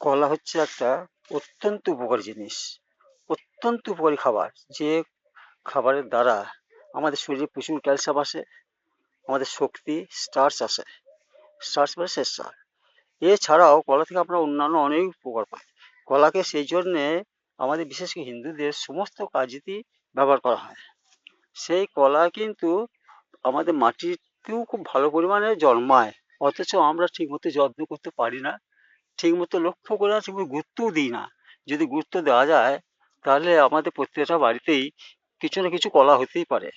কলা হচ্ছে একটা অত্যন্ত উপকারী জিনিস, অত্যন্ত উপকারী খাবার। যে খাবারের দ্বারা আমাদের শরীরে প্রচুর ক্যালসিয়াম আসে, আমাদের শক্তি, স্টার্চ আসে। স্টার্চ মানে শ্বেতসার এছাড়াও কলা থেকে আমরা অন্যান্য অনেক উপকার পাই। কলাকে সেই জন্যে আমাদের, বিশেষ করে হিন্দুদের, সমস্ত কাজেতেই ব্যবহার করা হয়। সেই কলা কিন্তু আমাদের মাটিতেও খুব ভালো পরিমাণে জন্মায়। অথচ আমরা ঠিকমতো যত্ন করতে পারি না। ঠিকমতো লক্ষ্য করে না, ঠিকমতো গুরুত্বও দিই না। যদি গুরুত্ব দেওয়া যায়, তাহলে আমাদের প্রত্যেকটা বাড়িতেই কিছু না কিছু কলা হতেই পারে।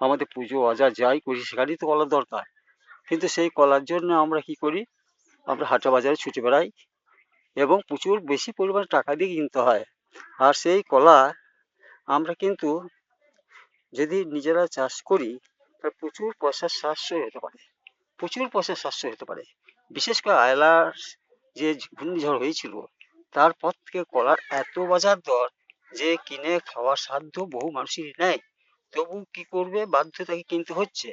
আমাদের পুজো আজা যাই করি, সেখানেই তো কলার দরকার। কিন্তু সেই কলার জন্য আমরা কি করি? আমরা হাটা বাজারে ছুটে বেড়াই এবং প্রচুর বেশি পরিমাণে টাকা দিয়ে কিনতে হয়। আর সেই কলা আমরা কিন্তু যদি নিজেরা চাষ করি, তাহলে প্রচুর পয়সার সাশ্রয় হতে পারে। প্রচুর পয়সার সাশ্রয় হতে পারে। বিশেষ করে আয়লার যে ঘূর্ণিঝড় হয়েছিল তারপর থেকে কলার এত বাজার দর যে কিনে খাওয়ার সাধ্য বহু মানুষেরই নেই। তবু কি করবে? বাধ্য তাকে কিনতে হচ্ছে।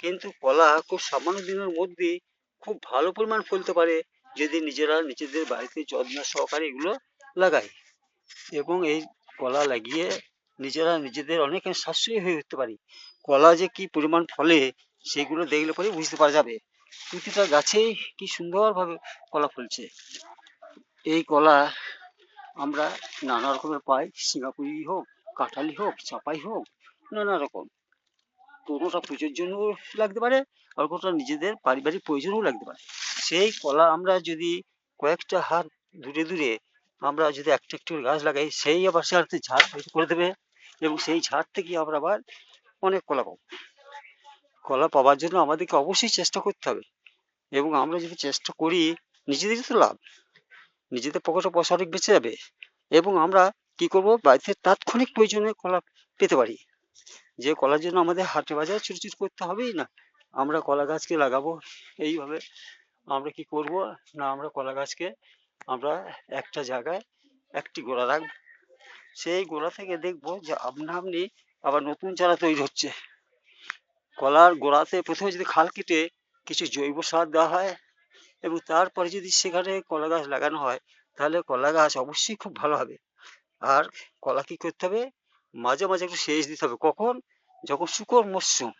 কিন্তু কলা খুব সামান্য দিনের মধ্যেই খুব ভালো পরিমাণ ফলতে পারে যদি নিজেরা নিজেদের বাড়িতে যত্ন সহকারে এগুলো লাগাই এবং এই কলা লাগিয়ে নিজেরা নিজেদের অনেক সাশ্রয়ী হয়ে উঠতে পারি। কলা যে কি পরিমাণ ফলে সেগুলো দেখলে পরে বুঝতে পারা যাবে। প্রতিটা গাছেই কি সুন্দরভাবে কলা ফলছে। এই কলা আমরা নানা রকমের পাই সিঙ্গাপুরি হোক, কাঁঠালি হোক, চাপাই হোক, নানা রকম। কোনোটা পুজোর জন্য লাগতে পারে আর কোনোটা নিজেদের পারিবারিক প্রয়োজনেও লাগতে পারে। সেই কলা আমরা যদি কয়েকটা হাত দূরে দূরে আমরা যদি একটা একটু গাছ লাগাই, সেই আবার সে ঝাড় করে দেবে এবং সেই ঝাড় থেকে আমরা আবার অনেক কলা পাবো। কলা পাওয়ার জন্য আমাদেরকে অবশ্যই চেষ্টা করতে হবে। এবং আমরা যদি চেষ্টা করি, নিজেদেরই তো লাভ। নিজেদের পকেটে পয়সা অনেক বেঁচে যাবে। এবং আমরা কি করব? বাড়িতে তাৎক্ষণিক প্রয়োজনে কলা পেতে পারি। যে কলার জন্য আমাদের হাটে বাজারে ছুটছুট করতে হবেই না। আমরা কলা গাছকে লাগাবো এইভাবে। আমরা কি করব? না, আমরা কলা গাছকে আমরা একটা জায়গায় একটি গোড়া রাখব। সেই গোড়া থেকে দেখব যে আপনা আপনি আবার নতুন চারা তৈরি হচ্ছে। কলার গোড়াতে প্রথমে যদি খাল কেটে কিছু জৈব সার দেওয়া হয় এবং তারপরে যদি সেখানে কলা গাছ লাগানো হয়, তাহলে কলা গাছ অবশ্যই খুব ভালো হবে। আর কলা কি করতে হবে? মাঝে মাঝে একটু সেচ দিতে হবে। কখন? যখন শুকনো মরশুম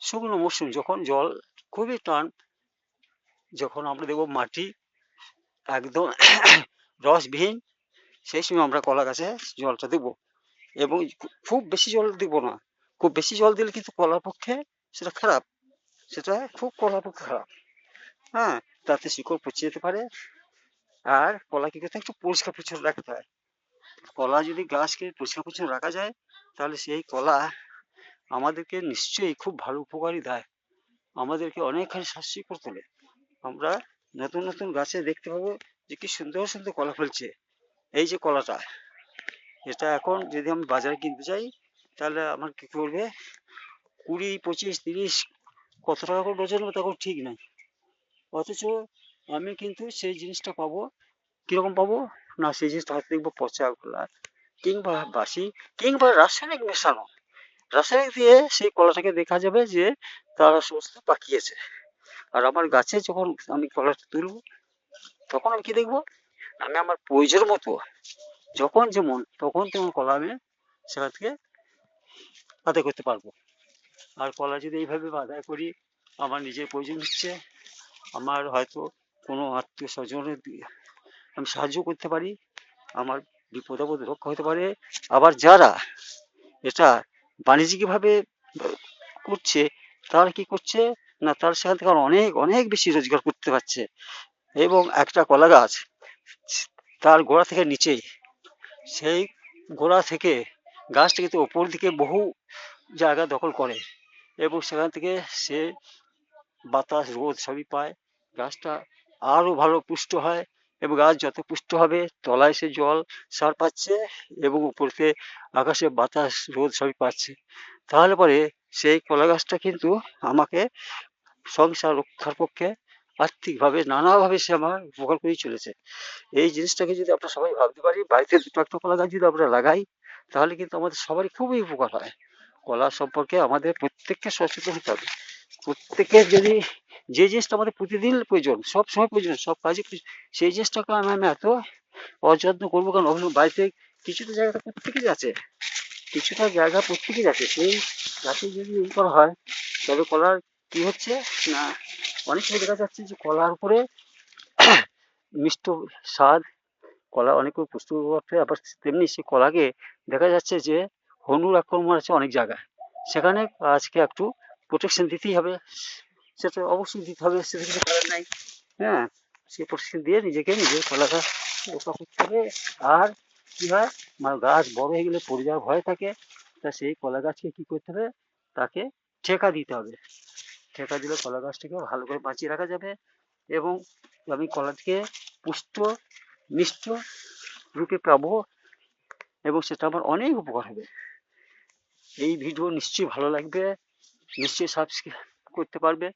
শুকনো মরশুম যখন জল খুবই টান, যখন আমরা দেখব মাটি একদম রসবিহীন, সেই সময় আমরা কলা গাছে জলটা দেবো এবং খুব বেশি জল দেবো না। খুব বেশি জল দিলে কিন্তু কলার পক্ষে সেটা খারাপ। সেটা খুব কলার পক্ষে খারাপ। হ্যাঁ তাতে শিকড় পচে যেতে পারে আর কলা কি করতে? একটু পরিষ্কার পরিচ্ছন্ন রাখতে হয়। কলা যদি গাছকে পরিষ্কার পরিচ্ছন্ন রাখা যায়, তাহলে সেই কলা আমাদেরকে নিশ্চয়ই খুব ভালো উপকারী দেয়। আমাদেরকে অনেকখানি সাশ্রয় করে তোলে আমরা নতুন নতুন গাছে দেখতে পাবো যে কি সুন্দর সুন্দর কলা ফলছে। এই যে কলাটা, এটা এখন যদি আমি বাজারে কিনতে যাই তাহলে আমার কি করবে কুড়ি, পঁচিশ, তিরিশ, কত টাকা করে ডজন হবে তখন ঠিক নাই। অথচ আমি কিন্তু সেই জিনিসটা পাবো। কীরকম পাবো? না, সেই জিনিসটা হয়তো দেখব পচা কলা কিংবা বাসি, কিংবা রাসায়নিক মেশানো। রাসায়নিক দিয়ে সেই কলাটাকে দেখা যাবে যে তারা সমস্ত পাকিয়েছে আর আমার গাছে যখন আমি কলাটা তুলবো, তখন আমি কি দেখব? আমি আমার প্রয়োজন মতো, যখন যেমন, তখন তেমন কলা আমি সেখান থেকে আদায় করতে পারব। আর কলা যদি এইভাবে আদায় করি, আমার নিজের প্রয়োজন হচ্ছে, আমার হয়তো কোনো আত্মীয় স্বজনের আমি সাহায্য করতে পারি, আমার বিপদ আপদ রক্ষা হতে পারে, আবার যারা এটা বাণিজ্যিকভাবে করছে, তারা কি করছে? না, তার সেখান থেকে অনেক অনেক বেশি রোজগার করতে পারছে। এবং একটা কলা গাছ, তার গোড়া থেকে নিচেই, সেই গোড়া থেকে গাছটা কিন্তু ওপর দিকে বহু জায়গা দখল করে এবং সেখান থেকে সে বাতাস, রোদ সবই পায়। গাছটা আরও ভালো পুষ্ট হয় এবং গাছ যত পুষ্ট হবে, তলায় সে জল সার পাচ্ছে এবং উপরতে আকাশে বাতাস, রোদ সবই পাচ্ছে। তাহলে পরে সেই কলা গাছটা কিন্তু আমাকে সংসার রক্ষার পক্ষে আর্থিকভাবে, নানাভাবে সে আমার উপকার করেই চলেছে। এই জিনিসটাকে যদি আমরা সবাই ভাবতে পারি, বাড়িতে দুটো একটা কলা গাছ যদি আমরা লাগাই তাহলে কিন্তু আমাদের সবারই খুবই উপকার হয়। কলা সম্পর্কে আমাদের প্রত্যেককে সচেতন হতে হবে। প্রত্যেকের যদি যে জিনিসটা আমাদের প্রতিদিন প্রয়োজন, সব সময় প্রয়োজন, সব কাজে সেই জিনিসটাকে আমি আমি এত অযত্ন করব, কারণ অন্য বাড়িতে কিছুটা জায়গাটা প্রত্যেকেই আছে। কিছুটা জায়গা প্রত্যেকেই আছে। সেই গাছে যদি এই করা হয়, তবে কলার কি হচ্ছে না? অনেক সময় দেখা যাচ্ছে যে কলার উপরে মিষ্ট স্বাদ কলা অনেক পুষ্টি আছে, আবার তেমনি সে কলাকে দেখা যাচ্ছে যে হনুর আক্রমণ আছে অনেক জায়গায়। সেখানে আজকে একটু প্রোটেকশন দিতেই হবে। সেটা অবশ্যই দিতে হবে, সেটা কিছু করার নাই। হ্যাঁ সে প্রোটেকশন দিয়ে নিজেকে নিজের কলাটা রক্ষা করতে হবে। আর কি হয় মানে গাছ বড় হয়ে গেলে পড়ে যাওয়ার ভয় থাকে, তা সেই কলা গাছকে কি করতে হবে? তাকে ঠেকা দিতে হবে। ঠেকা দিলে কলা গাছটাকে ভালো করে বাঁচিয়ে রাখা যাবে। এবং আমি কলাটিকে পুষ্ট মিষ্ট রূপে পাবো এবং সেটা আমার অনেক উপকার হবে। এই ভিডিও নিশ্চয়ই ভালো লাগবে, নিশ্চয়ই সাবস্ক্রাইব করতে পারবে,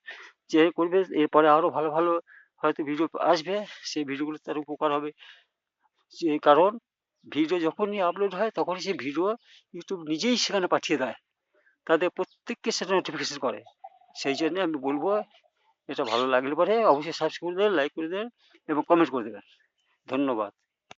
যে করবে, এরপরে আরও ভালো ভালো হয়তো ভিডিও আসবে, সেই ভিডিওগুলো তার উপকার হবে। যে কারণ ভিডিও যখনই আপলোড হয়, তখনই সেই ভিডিও ইউটিউব নিজেই সেখানে পাঠিয়ে দেয়। তাদের প্রত্যেককে সেটা নোটিফিকেশন করে। সেই জন্য আমি বলব, এটা ভালো লাগলে পরে অবশ্যই সাবস্ক্রাইব করে দেবেন লাইক করে দেবেন এবং কমেন্ট করে দেবেন। ধন্যবাদ।